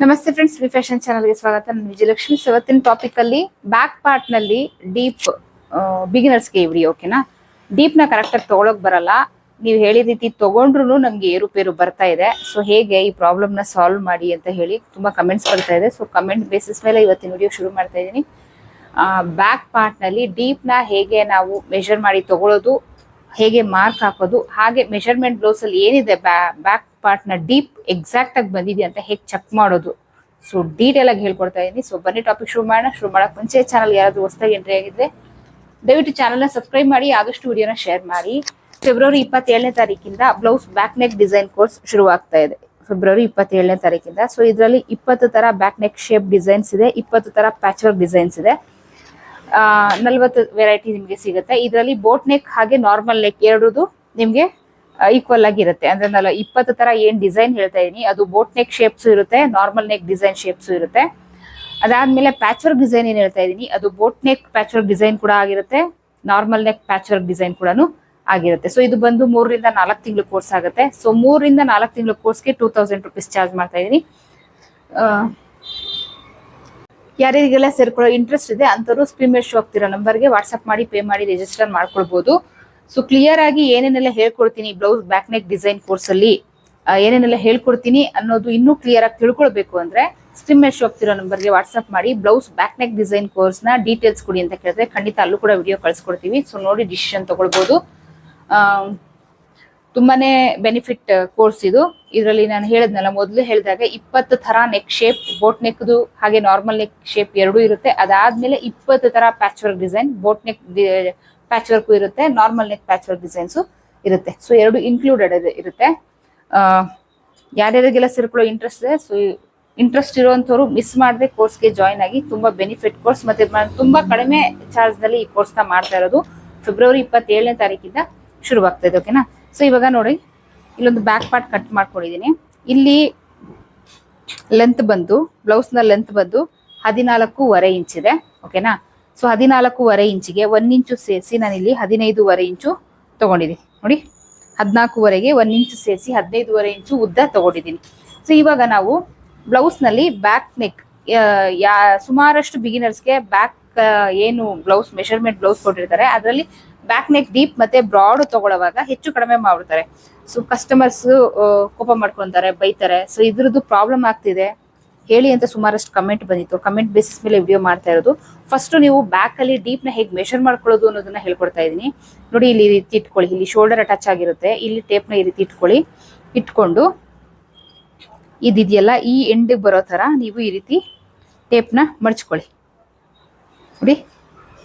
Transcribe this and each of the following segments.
ನಮಸ್ತೆ friends V fashion ಚಾನಲ್ಗೆ ಸ್ವಾಗತ. ನಾನು ವಿಜಯಲಕ್ಷ್ಮಿ. ಇವತ್ತಿನ ಟಾಪಿಕ್ ಅಲ್ಲಿ ಬ್ಯಾಕ್ ಪಾರ್ಟ್ನಲ್ಲಿ ಡೀಪ್ ಬಿಗಿನರ್ಸ್ಗೆ ಇವ್ರಿ ಓಕೆನಾ ಡೀಪ್ನ? ಕರೆಕ್ಟ್ ಆಗಿ ತಗೊಳಕ್ ಬರಲ್ಲ. ನೀವು ಹೇಳಿದ ರೀತಿ ತಗೊಂಡ್ರು ನಮ್ಗೆ ಏರುಪೇರು ಬರ್ತಾ ಇದೆ. ಸೊ ಹೇಗೆ ಈ ಪ್ರಾಬ್ಲಮ್ನ ಸಾಲ್ವ್ ಮಾಡಿ ಅಂತ ಹೇಳಿ ತುಂಬಾ ಕಮೆಂಟ್ಸ್ ಬರ್ತಾ ಇದೆ. ಸೊ ಕಮೆಂಟ್ ಬೇಸಿಸ್ ಮೇಲೆ ಇವತ್ತಿನ ವಿಡಿಯೋ ಶುರು ಮಾಡ್ತಾ ಇದ್ದೀನಿ. ಬ್ಯಾಕ್ ಪಾರ್ಟ್ನಲ್ಲಿ ಡೀಪ್ನ ಹೇಗೆ ನಾವು ಮೆಷರ್ ಮಾಡಿ ತಗೊಳ್ಳೋದು ಹೇಗೆ ಮಾರ್ಕ್ ಹಾಕೋದು, ಹಾಗೆ ಮೆಷರ್ಮೆಂಟ್ ಬ್ಲೌಸ್ ಅಲ್ಲಿ ಏನಿದೆ ಬ್ಯಾಕ್ ಪಾರ್ಟ್ನ ಡೀಪ್ ಎಕ್ಸಾಕ್ಟ್ ಆಗಿ ಬಂದಿದೆ ಅಂತ ಹೇಗೆ ಚೆಕ್ ಮಾಡೋದು. ಸೊ ಡೀಟೇಲ್ ಆಗಿ ಹೇಳ್ಕೊಡ್ತಾ ಇದ್ದೀನಿ ಸೊ ಬನ್ನಿ ಟಾಪಿಕ್ ಶುರು ಮಾಡೋಣ. ಶುರು ಮಾಡಕ್ ಮುಂಚೆ ಚಾನಲ್ ಯಾರಾದ್ರೂ ಹೊಸದಾಗಿ ಎಂಟ್ರಿ ಆಗಿದ್ರೆ, ದಯವಿಟ್ಟು ಚಾನಲ್ನ ಸಬ್ಸ್ಕ್ರೈಬ್ ಮಾಡಿ, ಆದಷ್ಟು ವಿಡಿಯೋನ ಶೇರ್ ಮಾಡಿ. ಫೆಬ್ರವರಿ ಇಪ್ಪತ್ತೇಳನೇ ತಾರೀಕಿಂದ blouse back neck design course ಶುರುವಾಗ್ತಾ ಇದೆ. ಫೆಬ್ರವರಿ ಇಪ್ಪತ್ತೇಳನೇ ತಾರೀಕಿಂದ. ಸೊ ಇದರಲ್ಲಿ ಇಪ್ಪತ್ತು ತರ ಬ್ಯಾಕ್ ನೆಕ್ ಶೇಪ್ ಡಿಸೈನ್ಸ್ ಇದೆ, ಇಪ್ಪತ್ತು ತರ ಪ್ಯಾಚ್ ವರ್ಕ್ ಡಿಸೈನ್ಸ್ ಇದೆ. ನಲ್ವತ್ತು ವೆರೈಟಿ ನಿಮಗೆ ಸಿಗುತ್ತೆ. ಇದರಲ್ಲಿ ಬೋಟ್ ನೆಕ್ ಹಾಗೆ ನಾರ್ಮಲ್ ನೆಕ್ ಎರಡೂ ನಿಮಗೆ ಈಕ್ವಲ್ ಆಗಿರುತ್ತೆ ಅಂದ್ರೆ ನಾನು ಇಪ್ಪತ್ತು ತರ ಏನ್ ಡಿಸೈನ್ ಹೇಳ್ತಾ ಇದೀನಿ, ಅದು ಬೋಟ್ ನೆಕ್ ಶೇಪ್ಸ್ ಇರುತ್ತೆ ನಾರ್ಮಲ್ ನೆಕ್ ಡಿಸೈನ್ ಶೇಪ್ಸ್ ಇರುತ್ತೆ. ಅದಾದ್ಮೇಲೆ ಪ್ಯಾಚ್ ವರ್ಕ್ ಡಿಸೈನ್ ಏನ್ ಹೇಳ್ತಾ ಇದೀನಿ, ಅದು boat neck patch work design ಕೂಡ ಆಗಿರುತ್ತೆ normal neck patch work design ಕೂಡ ಆಗಿರುತ್ತೆ. ಸೊ ಇದು ಬಂದು ಮೂರರಿಂದ ನಾಲ್ಕು ತಿಂಗಳು ಕೋರ್ಸ್ ಆಗುತ್ತೆ. ಸೊ ಮೂರರಿಂದ ನಾಲ್ಕು ತಿಂಗಳು ಕೋರ್ಸ್ಗೆ ಟೂ ತೌಸಂಡ್ ರುಪೀಸ್ ಚಾರ್ಜ್ ಮಾಡ್ತಾ ಇದೀನಿ. ಯಾರ್ಯಾರಿಗೆಲ್ಲ ಸೇರ್ಕೊಳ್ಳೋ ಇಂಟ್ರೆಸ್ಟ್ ಇದೆ ಅಂಥವ್ರು ಸ್ಕ್ರೀನ್ ಮೇಲೆ ಶೋ ಆಗ್ತಿರೋ ನಂಬರ್ಗೆ ವಾಟ್ಸಪ್ ಮಾಡಿ ಪೇ ಮಾಡಿ ರಿಜಿಸ್ಟರ್ ಮಾಡ್ಕೊಳ್ಬೋದು. ಸೊ ಕ್ಲಿಯರ್ ಆಗಿ ಏನೇನೆಲ್ಲ ಹೇಳ್ಕೊಡ್ತೀನಿ blouse back neck design course ಅಲ್ಲಿ ಆ, ಏನೇನೆಲ್ಲ ಹೇಳ್ಕೊಡ್ತೀನಿ ಅನ್ನೋದು ಇನ್ನೂ ಕ್ಲಿಯರ್ ಆಗಿ ತಿಳ್ಕೊಳ್ಬೇಕು ಅಂದ್ರೆ ಸ್ಕ್ರೀನ್ ಮೇಲೆ ಶೋ ಆಗ್ತಿರೋ ನಂಬರ್ಗೆ ವಾಟ್ಸಪ್ ಮಾಡಿ ಬ್ಲೌಸ್ ಬ್ಯಾಕ್ ನೆಕ್ ಡಿಸೈನ್ ಕೋರ್ಸ್ನ ಡೀಟೇಲ್ಸ್ ಕೊಡಿ ಅಂತ ಕೇಳಿದ್ರೆ ಖಂಡಿತ ಅಲ್ಲೂ ಕೂಡ ವಿಡಿಯೋ ಕಳ್ಸಿಕೊಡ್ತೀವಿ. ಸೊ ನೋಡಿ ಡಿಸಿಷನ್ ತಗೊಳ್ಬಹುದು ಆ, ತುಂಬಾನೇ ಬೆನಿಫಿಟ್ ಕೋರ್ಸ್ ಇದು. ಇದರಲ್ಲಿ ನಾನು ಹೇಳಿದ್ನಲ್ಲ, ಮೊದಲು ಹೇಳಿದಾಗ ಇಪ್ಪತ್ತು ತರ ನೆಕ್ ಶೇಪ್ ಬೋಟ್ ನೆಕ್ದು ಹಾಗೆ ನಾರ್ಮಲ್ ನೆಕ್ ಶೇಪ್ ಎರಡೂ ಇರುತ್ತೆ. ಅದಾದ್ಮೇಲೆ ಇಪ್ಪತ್ತು ತರ patch work design boat neck patch work ಇರುತ್ತೆ normal neck patch work designs ಇರುತ್ತೆ. ಸೊ ಎರಡು ಇನ್ಕ್ಲೂಡೆಡ್ ಇರುತ್ತೆ. ಯಾರ್ಯಾರಿಗೆಲ್ಲ ಸೇರ್ಕೊಳ್ಳೋ ಇಂಟ್ರೆಸ್ಟ್ ಇದೆ ಸೊ ಇಂಟ್ರೆಸ್ಟ್ ಇರುವಂತವ್ರು ಮಿಸ್ ಮಾಡದೆ ಕೋರ್ಸ್ಗೆ ಜಾಯ್ನ್ ಆಗಿ ತುಂಬಾ ಬೆನಿಫಿಟ್ ಕೋರ್ಸ್ ಮತ್ತೆ ತುಂಬ ಕಡಿಮೆ ಚಾರ್ಜ್ನಲ್ಲಿ ಈ ಕೋರ್ಸ್ನ ಮಾಡ್ತಾ ಇರೋದು. ಫೆಬ್ರವರಿ ಇಪ್ಪತ್ತೇಳನೇ ತಾರೀಕಿಂದ ಶುರುವಾಗ್ತಾ ಇದೆ ಓಕೆನಾ ಸೊ ಇವಾಗ ನೋಡಿ, ಇಲ್ಲೊಂದು ಬ್ಯಾಕ್ ಪಾರ್ಟ್ ಕಟ್ ಮಾಡ್ಕೊಂಡಿದೀನಿ. ಇಲ್ಲಿ ಲೆಂತ್ ಬಂದು ಬ್ಲೌಸ್ನ ಲೆಂತ್ ಬಂದು ಹದಿನಾಲ್ಕೂವರೆ ಇಂಚ್ ಇದೆ ಓಕೆನಾ ಸೊ ಹದಿನಾಲ್ಕೂವರೆ ಇಂಚಿಗೆ ಒಂದ್ ಇಂಚು ಸೇರಿಸಿ ನಾನು ಇಲ್ಲಿ ಹದಿನೈದೂವರೆ ಇಂಚು ತಗೊಂಡಿದ್ದೀನಿ. ನೋಡಿ, ಹದಿನಾಲ್ಕೂವರೆಗೆ ಒನ್ ಇಂಚು ಸೇರಿಸಿ ಹದಿನೈದುವರೆ ಇಂಚು ಉದ್ದ ತಗೊಂಡಿದ್ದೀನಿ. ಸೊ ಇವಾಗ ನಾವು ಬ್ಲೌಸ್ನಲ್ಲಿ ಬ್ಯಾಕ್ ನೆಕ್ ಯಾ, ಸುಮಾರಷ್ಟು ಬಿಗಿನರ್ಸ್ಗೆ ಬ್ಯಾಕ್ ಏನು ಬ್ಲೌಸ್ ಮೆಷರ್ಮೆಂಟ್ ಬ್ಲೌಸ್ ಕೊಟ್ಟಿರ್ತಾರೆ, ಅದರಲ್ಲಿ ಬ್ಯಾಕ್ ನೆಕ್ ಡೀಪ್ ಮತ್ತೆ ಬ್ರಾಡ್ ತಗೊಳ್ಳುವಾಗ ಹೆಚ್ಚು ಕಡಿಮೆ ಮಾಡ್ಬಿಡ್ತಾರೆ. ಸೊ ಕಸ್ಟಮರ್ಸ್ ಕೋಪ ಮಾಡ್ಕೊಂತಾರೆ, ಬೈತಾರೆ. ಸೊ ಇದ್ರದ್ದು ಪ್ರಾಬ್ಲಮ್ ಆಗ್ತಿದೆ. ಹೇಳಿ ಅಂತ ಸುಮಾರಷ್ಟು ಕಮೆಂಟ್ ಬಂದಿತ್ತು. ಕಮೆಂಟ್ ಬೇಸಿಸ್ ಮೇಲೆ ವಿಡಿಯೋ ಮಾಡ್ತಾ ಇರೋದು. ಫಸ್ಟ್ ನೀವು ಬ್ಯಾಕ್ ಅಲ್ಲಿ ಡೀಪ್ನ ಹೇಗೆ ಮೆಷರ್ ಮಾಡ್ಕೊಳ್ಳೋದು ಅನ್ನೋದನ್ನ ಹೇಳ್ಕೊಡ್ತಾ ಇದೀನಿ ನೋಡಿ, ಇಲ್ಲಿ ರೀತಿ ಇಟ್ಕೊಳ್ಳಿ. ಇಲ್ಲಿ ಶೋಲ್ಡರ್ ಅಟ್ಯಾಚ್ ಆಗಿರುತ್ತೆ. ಇಲ್ಲಿ ಟೇಪ್ನ ಈ ರೀತಿ ಇಟ್ಕೊಳ್ಳಿ. ಇಟ್ಕೊಂಡು ಇದಿದೆಯಲ್ಲ, ಈ ಎಂಡ್ ಬರೋ ತರ ನೀವು ಈ ರೀತಿ ಟೇಪ್ನ ಮಡ್ಚ್ಕೊಳ್ಳಿ. ನೋಡಿ.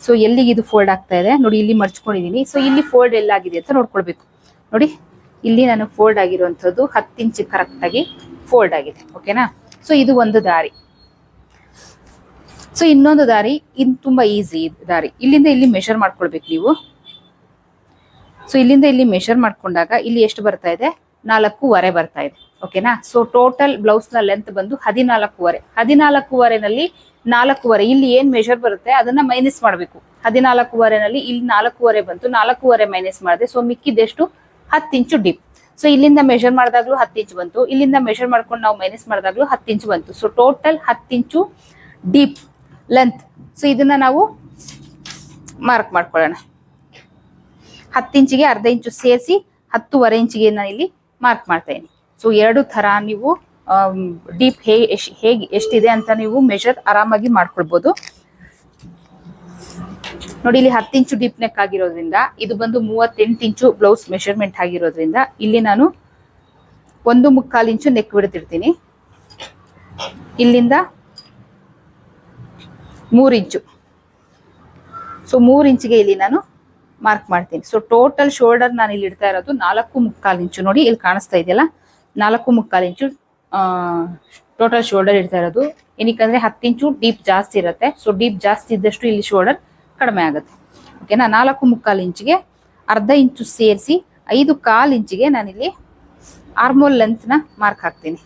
ಸೊ ಎಲ್ಲಿಗೆ ಇದು ಫೋಲ್ಡ್ ಆಗ್ತಾ ಇದೆ? ನೋಡಿ, ಇಲ್ಲಿ ಮರ್ಚ್ಕೊಂಡಿದ್ದೀನಿ ಸೊ ಇಲ್ಲಿ ಫೋಲ್ಡ್ ಎಲ್ಲಾಗಿದೆ ಅಂತ ನೋಡ್ಕೊಳ್ಬೇಕು. ನೋಡಿ, ಇಲ್ಲಿ ನಾನು ಫೋಲ್ಡ್ ಆಗಿರುವಂಥದ್ದು ಹತ್ತು ಇಂಚ್ ಕರೆಕ್ಟ್ ಆಗಿ ಫೋಲ್ಡ್ ಆಗಿದೆ. ಓಕೆನಾ ಸೊ ಇದು ಒಂದು ದಾರಿ. ಸೊ ಇನ್ನೊಂದು ದಾರಿ, ಇನ್ ತುಂಬಾ ಈಸಿ ದಾರಿ. ಇಲ್ಲಿಂದ ಇಲ್ಲಿ ಮೆಷರ್ ಮಾಡ್ಕೊಳ್ಬೇಕು ನೀವು. ಸೊ ಇಲ್ಲಿಂದ ಇಲ್ಲಿ ಮೆಷರ್ ಮಾಡ್ಕೊಂಡಾಗ ಇಲ್ಲಿ ಎಷ್ಟು ಬರ್ತಾ ಇದೆ? ನಾಲ್ಕೂವರೆ ಬರ್ತಾ ಇದೆ. ಓಕೆನಾ ಸೊ ಟೋಟಲ್ ಬ್ಲೌಸ್ನ ಲೆಂತ್ ಬಂದು ಹದಿನಾಲ್ಕೂವರೆ. ಹದಿನಾಲ್ಕೂವರೆನಲ್ಲಿ ನಾಲ್ಕೂವರೆ. ಇಲ್ಲಿ ಏನ್ ಮೆಷರ್ ಬರುತ್ತೆ? ಅದನ್ನ ಮೈನಸ್ ಮಾಡಬೇಕು. ಹದಿನಾಲ್ಕೂವರೆನಲ್ಲಿ ಇಲ್ಲಿ ನಾಲ್ಕೂವರೆ ಬಂತು. ನಾಲ್ಕೂವರೆ ಮೈನಸ್ ಮಾಡಿದೆ. ಸೊ ಮಿಕ್ಕಿದೆಷ್ಟು? ಹತ್ತು ಇಂಚು ಡಿಪ್ ಸೊ ಇಲ್ಲಿಂದ ಮೆಷರ್ ಮಾಡಿದಾಗ್ಲೂ ಹತ್ತು ಇಂಚು ಬಂತು. ಇಲ್ಲಿಂದ ಮೆಷರ್ ಮಾಡ್ಕೊಂಡು ನಾವು ಮೈನಸ್ ಮಾಡಿದಾಗ್ಲೂ ಹತ್ತು ಇಂಚು ಬಂತು. ಸೊ ಟೋಟಲ್ ಹತ್ತು ಇಂಚು ಡೀಪ್ ಲೆಂತ್ ಸೊ ಇದನ್ನ ನಾವು ಮಾರ್ಕ್ ಮಾಡ್ಕೊಳ್ಳೋಣ. ಹತ್ತು ಇಂಚಿಗೆ ಅರ್ಧ ಇಂಚು ಸೇರಿಸಿ ಹತ್ತುವರೆ ಇಂಚಿಗೆ ನಾನು ಇಲ್ಲಿ ಮಾರ್ಕ್ ಮಾಡ್ತಾ ಇದ್ದೀನಿ. ಸೊ ಎರಡು ಥರ ನೀವು ಡೀಪ್ ಹೇ ಹೇಗೆ ಎಷ್ಟಿದೆ ಅಂತ ನೀವು ಮೆಷರ್ ಆರಾಮಾಗಿ ಮಾಡ್ಕೊಳ್ಬೋದು. ನೋಡಿ, ಇಲ್ಲಿ ಹತ್ತು ಇಂಚು ಡೀಪ್ ನೆಕ್ ಆಗಿರೋದ್ರಿಂದ, ಇದು ಬಂದು ಮೂವತ್ತೆಂಟು ಇಂಚು ಬ್ಲೌಸ್ ಮೆಷರ್ಮೆಂಟ್ ಆಗಿರೋದ್ರಿಂದ, ಇಲ್ಲಿ ನಾನು ಒಂದು ಮುಕ್ಕಾಲು ಇಂಚು ನೆಕ್ ಬಿಡ್ತಿರ್ತೀನಿ. ಇಲ್ಲಿಂದ ಮೂರು ಇಂಚು. ಸೊ ಮೂರು ಇಂಚಿಗೆ ಇಲ್ಲಿ ನಾನು ಮಾರ್ಕ್ ಮಾಡ್ತೀನಿ. ಸೊ ಟೋಟಲ್ ಶೋಲ್ಡರ್ ನಾನು ಇಲ್ಲಿ ಇಡ್ತಾ ಇರೋದು ನಾಲ್ಕು ಮುಕ್ಕಾಲು ಇಂಚು. ನೋಡಿ, ಇಲ್ಲಿ ಕಾಣಿಸ್ತಾ ಇದೆಯಲ್ಲ? ನಾಲ್ಕು ಮುಕ್ಕಾಲು ಇಂಚು ಟೋಟಲ್ ಶೋಲ್ಡರ್ ಇರ್ತಾ ಇರೋದು. ಏನಕ್ಕಂದ್ರೆ ಹತ್ತು ಇಂಚು ಡೀಪ್ ಜಾಸ್ತಿ ಇರುತ್ತೆ. ಸೊ ಡೀಪ್ ಜಾಸ್ತಿ ಇದ್ದಷ್ಟು ಇಲ್ಲಿ ಶೋಲ್ಡರ್ ಕಡಿಮೆ ಆಗುತ್ತೆ. ಓಕೆನಾ ನಾಲ್ಕು ಮುಕ್ಕಾಲು ಇಂಚಿಗೆ ಅರ್ಧ ಇಂಚು ಸೇರಿಸಿ ಐದು ಕಾಲು ಇಂಚಿಗೆ ನಾನಿಲ್ಲಿ ಆರ್ಮೋಲ್ ಲೆಂತ್ನ ಮಾರ್ಕ್ ಹಾಕ್ತೀನಿ.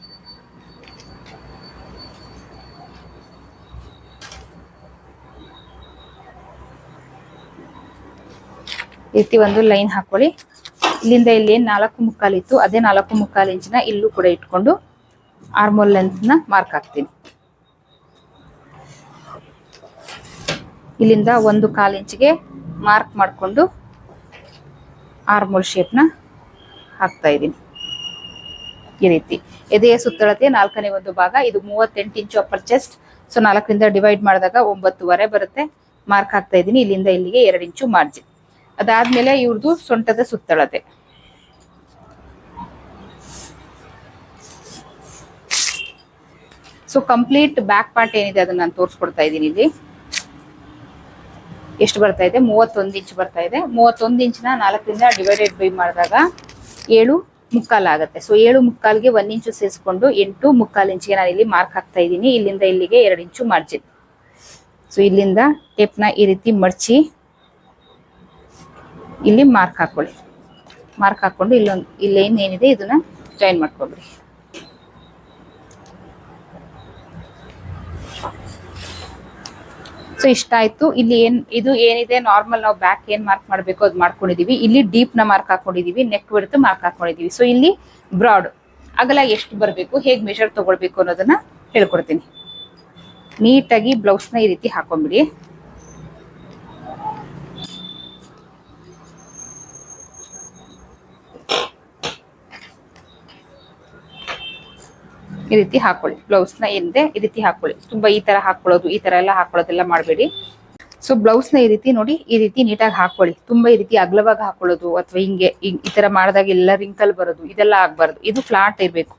ರೀತಿ ಒಂದು ಲೈನ್ ಹಾಕೊಳ್ಳಿ. ಇಲ್ಲಿಂದ ಇಲ್ಲಿ ನಾಲ್ಕು ಮುಕ್ಕಾಲು ಇತ್ತು. ಅದೇ ನಾಲ್ಕು ಮುಕ್ಕಾಲು ಇಂಚಿನ ಇಲ್ಲೂ ಕೂಡ ಇಟ್ಕೊಂಡು ಆರ್ಮೋಲ್ ಲೆಂತ್ನ ಮಾರ್ಕ್ ಹಾಕ್ತೀನಿ. ಇಲ್ಲಿಂದ ಒಂದು ಕಾಲು ಇಂಚಿಗೆ ಮಾರ್ಕ್ ಮಾಡಿಕೊಂಡು ಆರ್ಮೋಲ್ ಶೇಪ್ನ ಹಾಕ್ತಾ ಇದ್ದೀನಿ. ಈ ರೀತಿ. ಎದೆಯ ಸುತ್ತಳತೆ ನಾಲ್ಕನೇ ಒಂದು ಭಾಗ, ಇದು ಮೂವತ್ತೆಂಟು ಇಂಚು ಅಪ್ಪರ್ ಚೆಸ್ಟ್ ಸೊ ನಾಲ್ಕರಿಂದ ಡಿವೈಡ್ ಮಾಡಿದಾಗ ಒಂಬತ್ತುವರೆ ಬರುತ್ತೆ. ಮಾರ್ಕ್ ಹಾಕ್ತಾ ಇದ್ದೀನಿ. ಇಲ್ಲಿಂದ ಇಲ್ಲಿಗೆ ಎರಡು ಇಂಚು ಮಾರ್ಜಿನ್ ಅದಾದ್ಮೇಲೆ ಇವ್ರದ್ದು ಸೊಂಟದ ಸುತ್ತಳತೆ. ಸೊ ಕಂಪ್ಲೀಟ್ ಬ್ಯಾಕ್ ಪಾರ್ಟ್ ಏನಿದೆ ಅದನ್ನ ನಾನು ತೋರಿಸ್ಕೊಡ್ತಾ ಇದ್ದೀನಿ ಇಲ್ಲಿ. ಎಷ್ಟು ಬರ್ತಾ ಇದೆ? ಮೂವತ್ತೊಂದು ಇಂಚ್ ಬರ್ತಾ ಇದೆ. ಮೂವತ್ತೊಂದು ಇಂಚಿನ ನಾಲ್ಕರಿಂದ ಡಿವೈಡೆಡ್ ಬೈ ಮಾಡಿದಾಗ ಏಳು ಮುಕ್ಕಾಲು ಆಗುತ್ತೆ. ಸೊ ಏಳು ಮುಕ್ಕಾಲ್ಗೆ ಒಂದ್ ಇಂಚು ಸೇರಿಸ್ಕೊಂಡು ಎಂಟು ಮುಕ್ಕಾಲು ಇಂಚಿಗೆ ನಾನು ಇಲ್ಲಿ ಮಾರ್ಕ್ ಹಾಕ್ತಾ ಇದ್ದೀನಿ. ಇಲ್ಲಿಂದ ಇಲ್ಲಿಗೆ ಎರಡು ಇಂಚು ಮಾರ್ಜಿನ್ ಸೊ ಇಲ್ಲಿಂದ ಟೇಪ್ನ ಈ ರೀತಿ ಮಡಚಿ ಇಲ್ಲಿ ಮಾರ್ಕ್ ಹಾಕೊಳ್ಳಿ. ಮಾರ್ಕ್ ಹಾಕೊಂಡು ಇಲ್ಲೊಂದು ಇಲ್ಲೇನು ಏನಿದೆ ಇದನ್ನ ಜಾಯಿನ್ ಮಾಡ್ಕೊಬಿಡಿ ಸೊ ಇಷ್ಟ ಆಯ್ತು. ಇಲ್ಲಿ ಏನ್, ಇದು ಏನಿದೆ ನಾರ್ಮಲ್ ನಾವು ಬ್ಯಾಕ್ ಏನ್ ಮಾರ್ಕ್ ಮಾಡಬೇಕು ಅದು ಮಾಡ್ಕೊಂಡಿದೀವಿ. ಇಲ್ಲಿ ಡೀಪ್ನ ಮಾರ್ಕ್ ಹಾಕೊಂಡಿದೀವಿ ನೆಕ್ ಬಿಡ್ತು ಮಾರ್ಕ್ ಹಾಕೊಂಡಿದೀವಿ. ಸೊ ಇಲ್ಲಿ ಬ್ರಾಡ್ ಅಗಲ ಎಷ್ಟು ಬರಬೇಕು, ಹೇಗೆ ಮೆಷರ್ ತಗೊಳ್ಬೇಕು ಅನ್ನೋದನ್ನ ಹೇಳ್ಕೊಡ್ತೀನಿ. ನೀಟಾಗಿ ಬ್ಲೌಸ್ನ ಈ ರೀತಿ ಹಾಕೊಂಡ್ಬಿಡಿ ಈ ರೀತಿ ಹಾಕೊಳ್ಳಿ. ಬ್ಲೌಸ್ನ ಏನಿದೆ ಈ ರೀತಿ ಹಾಕೊಳ್ಳಿ. ತುಂಬಾ ಈ ತರ ಹಾಕೊಳ್ಳೋದು, ಈ ತರ ಎಲ್ಲ ಹಾಕೊಳ್ಳೋದೆಲ್ಲ ಮಾಡಬೇಡಿ. ಸೊ ಬ್ಲೌಸ್ನ ಈ ರೀತಿ ನೋಡಿ, ಈ ರೀತಿ ನೀಟಾಗಿ ಹಾಕೊಳ್ಳಿ. ತುಂಬಾ ಈ ರೀತಿ ಅಗಲವಾಗಿ ಹಾಕೊಳ್ಳೋದು ಅಥವಾ ಹಿಂಗೆ, ಈ- ಈ ತರ ಮಾಡಿದಾಗ ಎಲ್ಲ ರಿಂಕಲ್ ಬರೋದು, ಇದೆಲ್ಲ ಆಗ್ಬಾರ್ದು. ಇದು ಫ್ಲಾಟ್ ಇರಬೇಕು.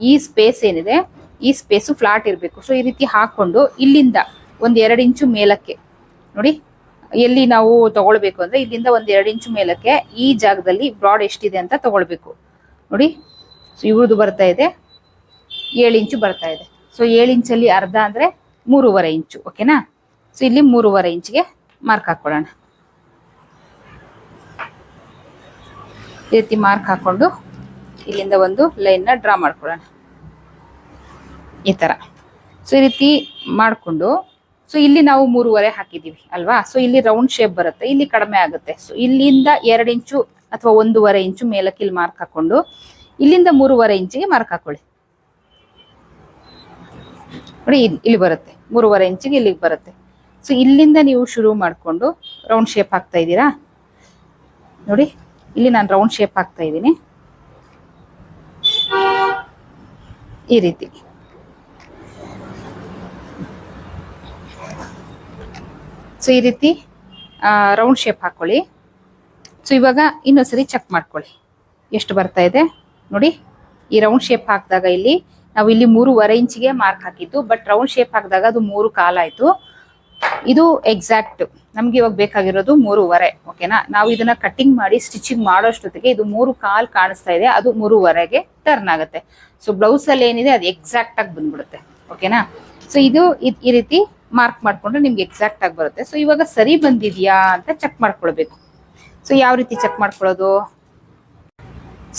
ಈ ಸ್ಪೇಸ್ ಏನಿದೆ, ಈ ಸ್ಪೇಸು ಫ್ಲಾಟ್ ಇರಬೇಕು. ಸೊ ಈ ರೀತಿ ಹಾಕೊಂಡು ಇಲ್ಲಿಂದ ಒಂದ್ ಎರಡು ಇಂಚು ಮೇಲಕ್ಕೆ ನೋಡಿ, ಎಲ್ಲಿ ನಾವು ತಗೊಳ್ಬೇಕು ಅಂದ್ರೆ ಇಲ್ಲಿಂದ ಒಂದ್ ಎರಡು ಇಂಚು ಮೇಲಕ್ಕೆ ಈ ಜಾಗದಲ್ಲಿ ಬ್ರಾಡ್ ಎಷ್ಟಿದೆ ಅಂತ ತಗೊಳ್ಬೇಕು. ನೋಡಿ ಸೊ ಇವ್ರದ್ದು ಬರ್ತಾ ಇದೆ. ಏಳು ಇಂಚು ಬರ್ತಾ ಇದೆ. ಸೊ ಏಳು ಇಂಚಲ್ಲಿ ಅರ್ಧ ಅಂದರೆ ಮೂರುವರೆ ಇಂಚು ಓಕೆನಾ ಸೊ ಇಲ್ಲಿ ಮೂರುವರೆ ಇಂಚಿಗೆ ಮಾರ್ಕ್ ಹಾಕ್ಕೊಳ್ಳೋಣ ಈ ರೀತಿ ಮಾರ್ಕ್ ಹಾಕ್ಕೊಂಡು ಇಲ್ಲಿಂದ ಒಂದು ಲೈನ್ನ ಡ್ರಾ ಮಾಡ್ಕೊಳ್ಳೋಣ. ಈ ಥರ ಸೊ ಈ ರೀತಿ ಮಾಡಿಕೊಂಡು ಸೊ ಇಲ್ಲಿ ನಾವು ಮೂರುವರೆ ಹಾಕಿದ್ದೀವಿ ಅಲ್ವಾ? ಸೊ ಇಲ್ಲಿ ರೌಂಡ್ ಶೇಪ್ ಬರುತ್ತೆ, ಇಲ್ಲಿ ಕಡಿಮೆ ಆಗುತ್ತೆ. ಸೊ ಇಲ್ಲಿಂದ ಎರಡು ಇಂಚು ಅಥವಾ ಒಂದೂವರೆ ಇಂಚು ಮೇಲಕ್ಕೆ ಮಾರ್ಕ್ ಹಾಕೊಂಡು, ಇಲ್ಲಿಂದ ಮೂರುವರೆ ಇಂಚಿಗೆ ಮಾರ್ಕ್ ಹಾಕೊಳ್ಳಿ. ನೋಡಿ ಇಲ್ಲಿ ಬರುತ್ತೆ. ಮೂರುವರೆ ಇಂಚಿಗೆ ಇಲ್ಲಿಗೆ ಬರುತ್ತೆ. ಸೊ ಇಲ್ಲಿಂದ ನೀವು ಶುರು ಮಾಡಿಕೊಂಡು ರೌಂಡ್ ಶೇಪ್ ಹಾಕ್ತಾ ಇದ್ದೀರಾ? ನೋಡಿ, ಇಲ್ಲಿ ನಾನು ರೌಂಡ್ ಶೇಪ್ ಹಾಕ್ತಾ ಇದ್ದೀನಿ. ಈ ರೀತಿ. ಸೊ ಈ ರೀತಿ ರೌಂಡ್ ಶೇಪ್ ಹಾಕೊಳ್ಳಿ. ಸೊ ಇವಾಗ ಇನ್ನೊಂದ್ಸರಿ ಚೆಕ್ ಮಾಡ್ಕೊಳ್ಳಿ. ಎಷ್ಟು ಬರ್ತಾ ಇದೆ? ನೋಡಿ, ಈ ರೌಂಡ್ ಶೇಪ್ ಹಾಕಿದಾಗ ಇಲ್ಲಿ ನಾವು ಇಲ್ಲಿ ಮೂರುವರೆ ಇಂಚಿಗೆ ಮಾರ್ಕ್ ಹಾಕಿದ್ದು ಬಟ್ ರೌಂಡ್ ಶೇಪ್ ಹಾಕಿದಾಗ ಅದು ಮೂರು ಕಾಲಾಯ್ತು ಇದು ಎಕ್ಸಾಕ್ಟ್ ನಮ್ಗೆ ಇವಾಗ ಬೇಕಾಗಿರೋದು ಮೂರುವರೆ ಓಕೆನಾ ನಾವು ಇದನ್ನ ಕಟಿಂಗ್ ಮಾಡಿ ಸ್ಟಿಚಿಂಗ್ ಮಾಡೋಷ್ಟೊತ್ತಿಗೆ ಇದು ಮೂರು ಕಾಲ್ ಕಾಣಿಸ್ತಾ ಇದೆ, ಅದು ಮೂರುವರೆಗೆ ಟರ್ನ್ ಆಗುತ್ತೆ. ಸೊ ಬ್ಲೌಸ್ ಅಲ್ಲಿ ಏನಿದೆ ಅದು ಎಕ್ಸಾಕ್ಟ್ ಆಗಿ ಬಂದ್ಬಿಡುತ್ತೆ ಓಕೆನಾ ಸೊ ಇದ್- ಈ ರೀತಿ ಮಾರ್ಕ್ ಮಾಡ್ಕೊಂಡ್ರೆ ನಿಮ್ಗೆ ಎಕ್ಸಾಕ್ಟ್ ಆಗಿ ಬರುತ್ತೆ. ಸೊ ಇವಾಗ ಸರಿ ಬಂದಿದ್ಯಾ ಅಂತ ಚೆಕ್ ಮಾಡ್ಕೊಳ್ಬೇಕು. ಸೊ ಯಾವ ರೀತಿ ಚೆಕ್ ಮಾಡ್ಕೊಳ್ಳೋದು?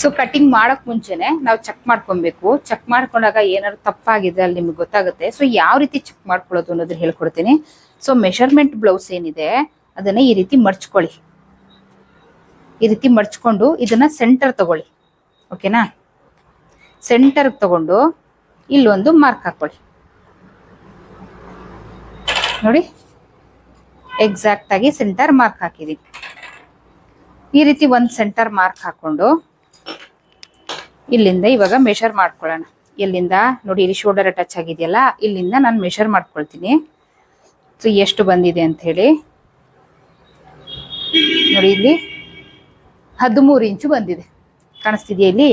ಸೊ ಕಟಿಂಗ್ ಮಾಡಕ್ ಮುಂಚೆನೆ ನಾವು ಚೆಕ್ ಮಾಡ್ಕೊಬೇಕು. ಚೆಕ್ ಮಾಡ್ಕೊಂಡಾಗ ಏನಾದ್ರು ತಪ್ಪಾಗಿದೆ ಅಲ್ಲಿ ನಿಮ್ಗೆ ಗೊತ್ತಾಗುತ್ತೆ. ಸೊ ಯಾವ ರೀತಿ ಚೆಕ್ ಮಾಡ್ಕೊಳ್ಳೋದು ಅನ್ನೋದನ್ನ ಹೇಳ್ಕೊಡ್ತೀನಿ. ಸೊ ಮೆಷರ್ಮೆಂಟ್ ಬ್ಲೌಸ್ ಏನಿದೆ, ಅದನ್ನ ಈ ರೀತಿ ಮಡ್ಚ್ಕೊಳ್ಳಿ ಈ ರೀತಿ ಮಡ್ಚ್ಕೊಂಡು ಇದನ್ನ ಸೆಂಟರ್ ತಗೊಳ್ಳಿ. ಓಕೆನಾ ಸೆಂಟರ್ ತಗೊಂಡು ಇಲ್ಲೊಂದು ಮಾರ್ಕ್ ಹಾಕೊಳ್ಳಿ. ನೋಡಿ? ಎಕ್ಸಾಕ್ಟ್ ಆಗಿ ಸೆಂಟರ್ ಮಾರ್ಕ್ ಹಾಕಿದೀನಿ. ಈ ರೀತಿ ಒಂದು ಸೆಂಟರ್ ಮಾರ್ಕ್ ಹಾಕೊಂಡು ಇಲ್ಲಿಂದ ಇವಾಗ ಮೆಷರ್ ಮಾಡ್ಕೊಳ್ಳೋಣ. ಎಲ್ಲಿಂದ ನೋಡಿ, ಇಲ್ಲಿ ಶೋಲ್ಡರ್ ಟಚ್ ಆಗಿದೆಯಲ್ಲ, ಇಲ್ಲಿಂದ ನಾನು ಮೆಷರ್ ಮಾಡ್ಕೊಳ್ತೀನಿ. ಸೊ ಎಷ್ಟು ಬಂದಿದೆ ಅಂತ ಹೇಳಿ. ನೋಡಿ, ಇಲ್ಲಿ ಹದಿಮೂರು ಇಂಚು ಬಂದಿದೆ. ಕಾಣಿಸ್ತಿದೆಯಾ ಇಲ್ಲಿ?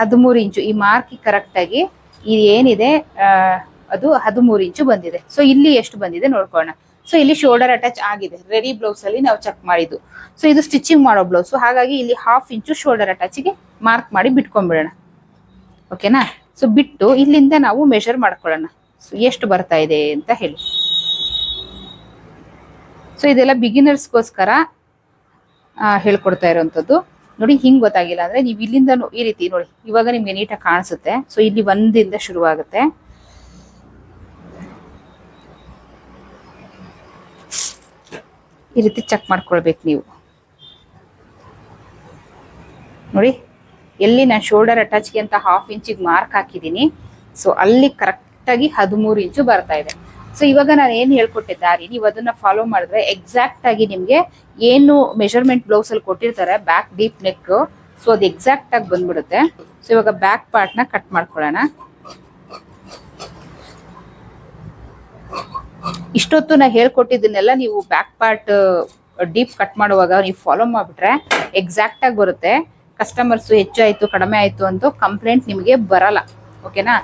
ಹದಿಮೂರು ಇಂಚು. ಈ ಮಾರ್ಕ್ ಕರೆಕ್ಟಾಗಿ ಇದು ಏನಿದೆ ಅದು ಹದಿಮೂರು ಇಂಚು ಬಂದಿದೆ. ಸೊ ಇಲ್ಲಿ ಎಷ್ಟು ಬಂದಿದೆ ನೋಡ್ಕೊಳ್ಳೋಣ. ಸೊ ಇಲ್ಲಿ ಶೋಲ್ಡರ್ ಅಟ್ಯಾಚ್ ಆಗಿದೆ. ರೆಡಿ ಬ್ಲೌಸ್ ಅಲ್ಲಿ ನಾವು ಚೆಕ್ ಮಾಡಿದ್ದು. ಸೊ ಇದು ಸ್ಟಿಚಿಂಗ್ ಮಾಡೋ ಬ್ಲೌಸ್ ಹಾಗಾಗಿ ಇಲ್ಲಿ ಹಾಫ್ ಇಂಚು ಶೋಲ್ಡರ್ ಅಟ್ಯಾಚ್ಗೆ ಮಾರ್ಕ್ ಮಾಡಿ ಬಿಟ್ಕೊಂಡ್ಬಿಡೋಣ. ಓಕೆನಾ ಸೊ ಬಿಟ್ಟು ಇಲ್ಲಿಂದ ನಾವು ಮೆಷರ್ ಮಾಡ್ಕೊಳ್ಳೋಣ. ಸೊ ಎಷ್ಟು ಬರ್ತಾ ಇದೆ ಅಂತ ಹೇಳಿ. ಸೊ ಇದೆಲ್ಲ ಬಿಗಿನರ್ಸ್ಗೋಸ್ಕರ ಹೇಳ್ಕೊಡ್ತಾ ಇರೋವಂಥದ್ದು ನೋಡಿ, ಹಿಂಗೆ ಗೊತ್ತಾಗಿಲ್ಲ ಅಂದ್ರೆ ನೀವು ಇಲ್ಲಿಂದ ಈ ರೀತಿ ನೋಡಿ. ಇವಾಗ ನಿಮ್ಗೆ ನೀಟಾಗಿ ಕಾಣಿಸುತ್ತೆ. ಸೊ ಇಲ್ಲಿ ಒಂದಿಂದ ಶುರುವಾಗುತ್ತೆ. ಈ ರೀತಿ ಚೆಕ್ ಮಾಡ್ಕೊಳ್ಬೇಕು ನೀವು. ನೋಡಿ, ಎಲ್ಲಿ ನಾನು ಶೋಲ್ಡರ್ ಅಟ್ಯಾಚ್ಗೆ ಅಂತ ಹಾಫ್ ಇಂಚಿಗೆ ಮಾರ್ಕ್ ಹಾಕಿದ್ದೀನಿ ಸೊ ಅಲ್ಲಿ ಕರೆಕ್ಟಾಗಿ ಹದಿಮೂರು ಇಂಚು ಬರ್ತಾ ಇದೆ. ಸೊ ಇವಾಗ ನಾನು ಏನು ಹೇಳ್ಕೊಟ್ಟೆ ದಾರಿ, ನೀವು ಅದನ್ನ ಫಾಲೋ ಮಾಡಿದ್ರೆ ಎಕ್ಸಾಕ್ಟ್ ಆಗಿ ನಿಮಗೆ ಏನು ಮೆಷರ್ಮೆಂಟ್ ಬ್ಲೌಸ್ ಅಲ್ಲಿ ಕೊಟ್ಟಿರ್ತಾರೆ ಬ್ಯಾಕ್ ಡೀಪ್ ನೆಕ್ ಸೊ ಅದು ಎಕ್ಸಾಕ್ಟ್ ಆಗಿ ಬಂದ್ಬಿಡುತ್ತೆ. ಸೊ ಇವಾಗ ಬ್ಯಾಕ್ ಪಾರ್ಟ್ನ ಕಟ್ ಮಾಡ್ಕೊಳ್ಳೋಣ. ಇಷ್ಟೊತ್ತು ನಾ ಹೇಳ್ಕೊಟ್ಟಿದ್ದನ್ನೆಲ್ಲ ನೀವು ಬ್ಯಾಕ್ ಪಾರ್ಟ್ ಡೀಪ್ ಕಟ್ ಮಾಡುವಾಗ ನೀವು ಫಾಲೋ ಮಾಡ್ಬಿಟ್ರೆ ಎಕ್ಸಾಕ್ಟ್ ಆಗಿ ಬರುತ್ತೆ. ಕಸ್ಟಮರ್ಸ್ ಹೆಚ್ಚು ಆಯಿತು, ಕಡಿಮೆ ಆಯ್ತು ಅಂತ ಕಂಪ್ಲೇಂಟ್ ನಿಮಗೆ ಬರಲ್ಲ. ಓಕೆನಾ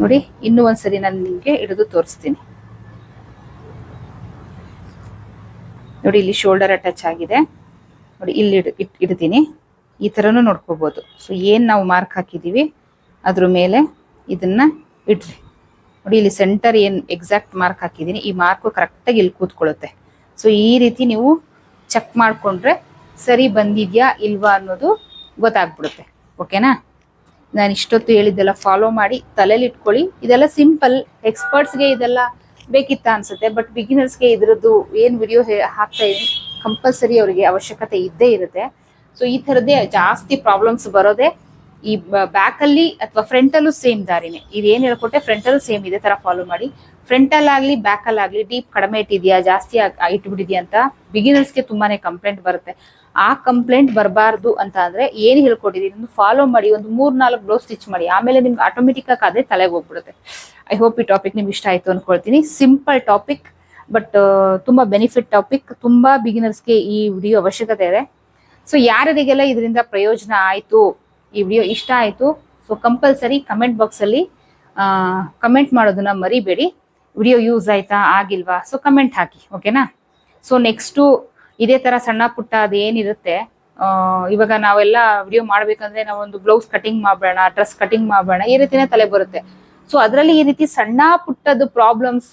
ನೋಡಿ, ಇನ್ನೂ ಒಂದ್ಸರಿ ನಾನು ನಿಮಗೆ ಹಿಡಿದು ತೋರಿಸ್ತೀನಿ. ನೋಡಿ, ಇಲ್ಲಿ ಶೋಲ್ಡರ್ ಅಟ್ಯಾಚ್ ಆಗಿದೆ. ನೋಡಿ, ಇಲ್ಲಿ ಇಟ್ ಇಡ್ತೀನಿ. ಈ ಥರನೂ ನೋಡ್ಕೋಬೋದು. ಸೊ ಏನು ನಾವು ಮಾರ್ಕ್ ಹಾಕಿದ್ದೀವಿ ಅದ್ರ ಮೇಲೆ ಇದನ್ನು ಇಡ್ರಿ. ನೋಡಿ, ಇಲ್ಲಿ ಸೆಂಟರ್ ಏನು ಎಕ್ಸಾಕ್ಟ್ ಮಾರ್ಕ್ ಹಾಕಿದ್ದೀನಿ ಈ ಮಾರ್ಕು ಕರೆಕ್ಟಾಗಿ ಇಲ್ಲಿ ಕೂತ್ಕೊಳ್ಳುತ್ತೆ. ಸೊ ಈ ರೀತಿ ನೀವು ಚೆಕ್ ಮಾಡಿಕೊಂಡ್ರೆ ಸರಿ ಬಂದಿದೆಯಾ ಇಲ್ವಾ ಅನ್ನೋದು ಗೊತ್ತಾಗ್ಬಿಡುತ್ತೆ. ಓಕೆನಾ ನಾನು ಇಷ್ಟೊತ್ತು ಹೇಳಿದ್ದೆಲ್ಲ ಫಾಲೋ ಮಾಡಿ ತಲೆಯಲ್ಲಿ ಇಟ್ಕೊಳ್ಳಿ. ಇದೆಲ್ಲ ಸಿಂಪಲ್ ಎಕ್ಸ್ಪರ್ಟ್ಸ್ಗೆ ಇದೆಲ್ಲ ಬೇಕಿತ್ತ ಅನ್ಸುತ್ತೆ ಬಟ್ ಬಿಗಿನರ್ಸ್ಗೆ ಇದರದ್ದು ಏನು ವಿಡಿಯೋ ಹಾಕ್ತಾ ಇದೀನಿ ಕಂಪಲ್ಸರಿ ಅವರಿಗೆ ಅವಶ್ಯಕತೆ ಇದ್ದೇ ಇರುತ್ತೆ. ಸೊ ಈ ಥರದ್ದೇ ಜಾಸ್ತಿ ಪ್ರಾಬ್ಲಮ್ಸ್ ಬರೋದೇ ಈ ಬ್ಯಾಕ್ ಅಲ್ಲಿ ಅಥವಾ ಫ್ರಂಟ್ ಅಲ್ಲೂ ಸೇಮ್ ದಾರಿನೇ ಇದೇನ್ ಹೇಳ್ಕೊಟ್ಟೆ? ಫ್ರಂಟ್ ಅಲ್ಲೂ ಸೇಮ್ ಇದೇ ತರ ಫಾಲೋ ಮಾಡಿ. ಫ್ರಂಟ್ ಬ್ಯಾಕಲ್ಲಾಗಲಿ ಡೀಪ್ ಕಡಿಮೆ ಇಟ್ಟಿದ್ಯಾ, ಜಾಸ್ತಿ ಇಟ್ಬಿಟ್ಟಿದ್ಯಾ ಅಂತ ಬಿಗಿನರ್ಸ್ಗೆ ತುಂಬಾನೇ ಕಂಪ್ಲೇಂಟ್ ಬರುತ್ತೆ. ಆ ಕಂಪ್ಲೇಂಟ್ ಬರಬಾರ್ದು ಅಂತ ಅಂದ್ರೆ ಏನ್ ಒಂದು ಫಾಲೋ ಮಾಡಿ, ಒಂದು ಮೂರ್ ನಾಲ್ಕು ಬ್ಲೌಸ್ ಸ್ಟಿಚ್ ಮಾಡಿ. ಆಮೇಲೆ ನಿಮ್ಗೆ ಆಟೋಮೆಟಿಕ್ ಆಗಿ ಅದೇ ತಲೆಗೆ ಹೋಗ್ಬಿಡುತ್ತೆ. ಐ ಹೋಪ್ ಈ ಟಾಪಿಕ್ ನಿಮ್ಗೆ ಇಷ್ಟ ಆಯ್ತು ಅನ್ಕೊಳ್ತೀನಿ. ಸಿಂಪಲ್ ಟಾಪಿಕ್ ಬಟ್ ತುಂಬಾ ಬೆನಿಫಿಟ್ ಟಾಪಿಕ್ ತುಂಬಾ ಬಿಗಿನರ್ಸ್ಗೆ ಈ ವಿಡಿಯೋ ಅವಶ್ಯಕತೆ ಇದೆ. ಸೊ ಯಾರಿಗೆಲ್ಲ ಇದರಿಂದ ಪ್ರಯೋಜನ ಆಯ್ತು ಈ ವಿಡಿಯೋ ಇಷ್ಟ ಆಯ್ತು ಸೊ ಕಂಪಲ್ಸರಿ ಕಮೆಂಟ್ ಬಾಕ್ಸ್ ಅಲ್ಲಿ ಕಮೆಂಟ್ ಮಾಡೋದನ್ನ ಮರಿಬೇಡಿ. ವಿಡಿಯೋ ಯೂಸ್ ಆಯ್ತಾ ಆಗಿಲ್ವಾ ಸೊ ಕಮೆಂಟ್ ಹಾಕಿ ಓಕೆನಾ ಸೊ ನೆಕ್ಸ್ಟು ಇದೇ ತರ ಸಣ್ಣ ಪುಟ್ಟ ಅದು ಏನಿರುತ್ತೆ ಆ, ಇವಾಗ ನಾವೆಲ್ಲ ವಿಡಿಯೋ ಮಾಡ್ಬೇಕಂದ್ರೆ ನಾವೊಂದು ಬ್ಲೌಸ್ ಕಟಿಂಗ್ ಮಾಡೋಣ ಡ್ರೆಸ್ ಕಟಿಂಗ್ ಮಾಡೋಣ ಈ ರೀತಿನೇ ತಲೆ ಬರುತ್ತೆ. ಸೊ ಅದರಲ್ಲಿ ಈ ರೀತಿ ಸಣ್ಣ ಪುಟ್ಟದ್ದು ಪ್ರಾಬ್ಲಮ್ಸ್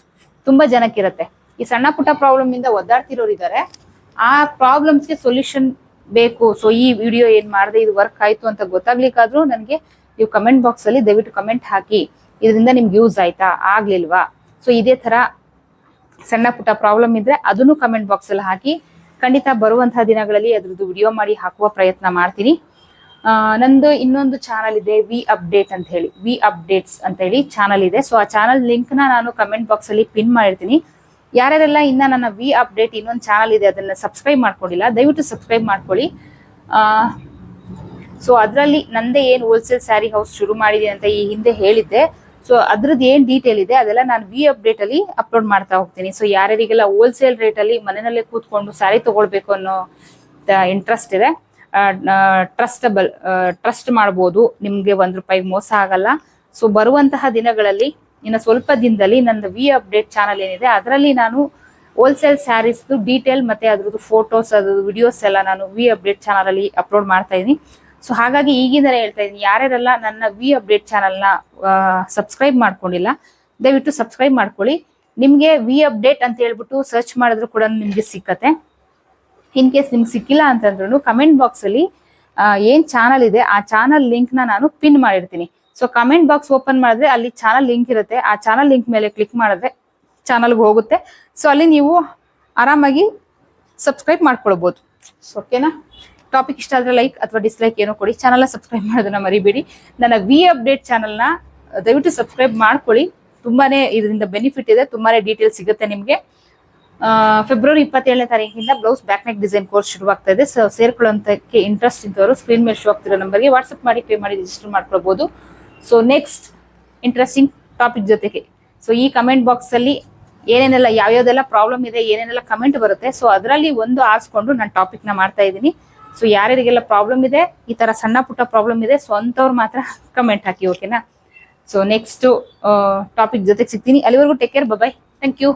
ತುಂಬಾ ಜನಕ್ಕಿರುತ್ತೆ. ಈ ಸಣ್ಣ ಪುಟ್ಟ ಪ್ರಾಬ್ಲಮ್ ಇಂದ ಒದ್ದಾಡ್ತಿರೋರಿದ್ದಾರೆ ಆ ಪ್ರಾಬ್ಲಮ್ಸ್ಗೆ ಸೊಲ್ಯೂಷನ್ ಬೇಕು. ಸೊ ಈ ವಿಡಿಯೋ ಏನ್ ಮಾಡಿದೆ, ಇದು ವರ್ಕ್ ಆಯ್ತು ಅಂತ ಗೊತ್ತಾಗ್ಲಿಕ್ಕಾದ್ರೂ ನನಗೆ ನೀವು ಕಮೆಂಟ್ ಬಾಕ್ಸ್ ಅಲ್ಲಿ ದಯವಿಟ್ಟು ಕಮೆಂಟ್ ಹಾಕಿ. ಇದರಿಂದ ನಿಮ್ಗೆ ಯೂಸ್ ಆಯ್ತಾ? ಆಗ್ಲಿಲ್ವಾ? ಸೊ ಇದೇ ತರ ಸಣ್ಣ ಪುಟ್ಟ ಪ್ರಾಬ್ಲಮ್ ಇದ್ರೆ ಅದನ್ನು ಕಮೆಂಟ್ ಬಾಕ್ಸ್ ಅಲ್ಲಿ ಹಾಕಿ. ಖಂಡಿತ ಬರುವಂತಹ ದಿನಗಳಲ್ಲಿ ಅದ್ರದ್ದು ವಿಡಿಯೋ ಮಾಡಿ ಹಾಕುವ ಪ್ರಯತ್ನ ಮಾಡ್ತೀನಿ. ನಂದು ಇನ್ನೊಂದು ಚಾನಲ್ ಇದೆ ವಿ ಅಪ್ಡೇಟ್ ಅಂತ ಹೇಳಿ. ವಿ ಅಪ್ಡೇಟ್ಸ್ ಅಂತ ಹೇಳಿ ಚಾನಲ್ ಇದೆ. ಸೊ ಆ ಚಾನಲ್ ಲಿಂಕ್ ನಾನು ಕಮೆಂಟ್ ಬಾಕ್ಸ್ ಅಲ್ಲಿ ಪಿನ್ ಮಾಡಿರ್ತೀನಿ. ಯಾರ್ಯಾರೆಲ್ಲ ಇನ್ನ ನನ್ನ ವಿ ಅಪ್ಡೇಟ್ ಇನ್ನೊಂದು ಚಾನಲ್ ಇದೆ, ಅದನ್ನ ಸಬ್ಸ್ಕ್ರೈಬ್ ಮಾಡ್ಕೊಂಡಿಲ್ಲ, ದಯವಿಟ್ಟು ಸಬ್ಸ್ಕ್ರೈಬ್ ಮಾಡ್ಕೊಳ್ಳಿ. ಸೊ ಅದರಲ್ಲಿ ನಂದೇ ಏನು ಹೋಲ್ಸೇಲ್ ಸ್ಯಾರಿ ಹೌಸ್ ಶುರು ಮಾಡಿದೆ ಅಂತ ಈ ಹಿಂದೆ ಹೇಳಿದ್ದೆ. ಸೊ ಅದ್ರದ್ದು ಏನು ಡೀಟೇಲ್ ಇದೆ, ಅದೆಲ್ಲ ನಾನು ವಿ ಅಪ್ಡೇಟ್ ಅಲ್ಲಿ ಅಪ್ಲೋಡ್ ಮಾಡ್ತಾ ಹೋಗ್ತೀನಿ. ಸೊ ಯಾರ್ಯಾರಿಗೆಲ್ಲ ಹೋಲ್ಸೇಲ್ ರೇಟ್ ಅಲ್ಲಿ ಮನೆಯಲ್ಲೇ ಕೂತ್ಕೊಂಡು ಸ್ಯಾರಿ ತಗೊಳ್ಬೇಕು ಅನ್ನೋ ಇಂಟ್ರೆಸ್ಟ್ ಇದೆ ಟ್ರಸ್ಟಬಲ್ ಟ್ರಸ್ಟ್ ಮಾಡ್ಬೋದು, ನಿಮಗೆ ಒಂದು ರೂಪಾಯಿ ಮೋಸ ಆಗಲ್ಲ. ಸೊ ಬರುವಂತಹ ದಿನಗಳಲ್ಲಿ ಇನ್ನು ಸ್ವಲ್ಪ ದಿನದಲ್ಲಿ ನನ್ನ ವಿ ಅಪ್ಡೇಟ್ ಚಾನಲ್ ಏನಿದೆ ಅದರಲ್ಲಿ ನಾನು ಹೋಲ್ಸೇಲ್ ಸ್ಯಾರೀಸ್ ಡೀಟೇಲ್ ಮತ್ತೆ ಅದ್ರದ್ದು ಫೋಟೋಸ್ ಅದ್ರದ್ದು ವಿಡಿಯೋಸ್ ಎಲ್ಲ ನಾನು ವಿ ಅಪ್ಡೇಟ್ ಚಾನಲಲ್ಲಿ ಅಪ್ಲೋಡ್ ಮಾಡ್ತಾ ಇದ್ದೀನಿ ಸೊ ಹಾಗಾಗಿ ಈಗಿಂದಲೇ ಹೇಳ್ತಾ ಇದ್ದೀನಿ ಯಾರ್ಯಾರೆಲ್ಲ ನನ್ನ ವಿ ಅಪ್ಡೇಟ್ ಚಾನಲ್ನ ಸಬ್ಸ್ಕ್ರೈಬ್ ಮಾಡ್ಕೊಂಡಿಲ್ಲ ದಯವಿಟ್ಟು ಸಬ್ಸ್ಕ್ರೈಬ್ ಮಾಡ್ಕೊಳ್ಳಿ. ನಿಮಗೆ ವಿ ಅಪ್ಡೇಟ್ ಅಂತ ಹೇಳ್ಬಿಟ್ಟು ಸರ್ಚ್ ಮಾಡಿದ್ರು ಕೂಡ ನಿಮಗೆ ಸಿಕ್ಕತ್ತೆ. ಇನ್ ಕೇಸ್ ನಿಮ್ಗೆ ಸಿಕ್ಕಿಲ್ಲ ಅಂತಂದ್ರೂ ಕಮೆಂಟ್ ಬಾಕ್ಸ್ ಅಲ್ಲಿ ಆ, ಏನ್ ಚಾನಲ್ ಇದೆ ಆ ಚಾನಲ್ ಲಿಂಕ್ನ ನಾನು ಪಿನ್ ಮಾಡಿರ್ತೀನಿ. ಸೊ ಕಮೆಂಟ್ ಬಾಕ್ಸ್ ಓಪನ್ ಮಾಡಿದ್ರೆ ಅಲ್ಲಿ ಚಾನಲ್ ಲಿಂಕ್ ಇರುತ್ತೆ. ಆ ಚಾನಲ್ ಲಿಂಕ್ ಮೇಲೆ ಕ್ಲಿಕ್ ಮಾಡಿದ್ರೆ ಚಾನಲ್ಗೆ ಹೋಗುತ್ತೆ. ಸೊ ಅಲ್ಲಿ ನೀವು ಆರಾಮಾಗಿ ಸಬ್ಸ್ಕ್ರೈಬ್ ಮಾಡ್ಕೊಳ್ಬೋದು. ಸೊ ಓಕೆನಾ ಟಾಪಿಕ್ ಇಷ್ಟ ಆದ್ರೆ ಲೈಕ್ ಅಥವಾ ಡಿಸ್ಲೈಕ್ ಏನೋ ಕೊಡಿ. ಚಾನಲ್ ಸಬ್ಸ್ಕ್ರೈಬ್ ಮಾಡೋದನ್ನ ಮರಿಬೇಡಿ. ನನ್ನ ವಿ ಅಪ್ಡೇಟ್ ಚಾನಲ್ನ ದಯವಿಟ್ಟು ಸಬ್ಸ್ಕ್ರೈಬ್ ಮಾಡ್ಕೊಳ್ಳಿ ತುಂಬಾನೇ ಇದರಿಂದ ಬೆನಿಫಿಟ್ ಇದೆ. ತುಂಬಾನೇ ಡೀಟೇಲ್ ಸಿಗುತ್ತೆ ನಿಮಗೆ. ಫೆಬ್ರವರಿ ಇಪ್ಪತ್ತೇಳನೇ ತಾರೀಕಿಂದ blouse back neck design course ಶುರುವಾಗ್ತಾ ಇದೆ. ಸೊ ಸೇರ್ಕೊಳ್ಳೋಂಥಕ್ಕೆ ಇಂಟ್ರೆಸ್ಟ್ ಇದ್ದವರು ಸ್ಕ್ರೀನ್ ಮೇಲೆ ಶೋ ಆಗ್ತಿರೋ ನಂಬರ್ಗೆ ವಾಟ್ಸ್ಆಪ್ ಮಾಡಿ ಪೇ ಮಾಡಿ ರಿಜಿಸ್ಟರ್ ಮಾಡ್ಕೊಳ್ಬೋದು. ಸೊ ನೆಕ್ಸ್ಟ್ ಇಂಟ್ರೆಸ್ಟಿಂಗ್ ಟಾಪಿಕ್ ಜೊತೆಗೆ. ಸೊ ಈ ಕಮೆಂಟ್ ಬಾಕ್ಸ್ ಅಲ್ಲಿ ಏನೇನೆಲ್ಲ ಯಾವ್ಯಾವ್ದೆಲ್ಲ ಪ್ರಾಬ್ಲಮ್ ಇದೆ, ಏನೇನೆಲ್ಲ ಕಮೆಂಟ್ ಬರುತ್ತೆ ಸೊ ಅದರಲ್ಲಿ ಒಂದು ಆರಿಸ್ಕೊಂಡು ನಾನು ಟಾಪಿಕ್ನ ಮಾಡ್ತಾ ಇದ್ದೀನಿ. ಸೊ ಯಾರ್ಯಾರಿಗೆಲ್ಲ ಪ್ರಾಬ್ಲಮ್ ಇದೆ, ಈ ತರ ಸಣ್ಣ ಪುಟ್ಟ ಪ್ರಾಬ್ಲಮ್ ಇದೆ, ಸ್ವಂತವ್ರು ಮಾತ್ರ ಕಮೆಂಟ್ ಹಾಕಿ ಓಕೆನಾ ಸೊ ನೆಕ್ಸ್ಟ್ ಟಾಪಿಕ್ ಜೊತೆಗೆ ಸಿಗ್ತೀನಿ. ಅಲ್ಲಿವರೆಗೂ take care bye thank you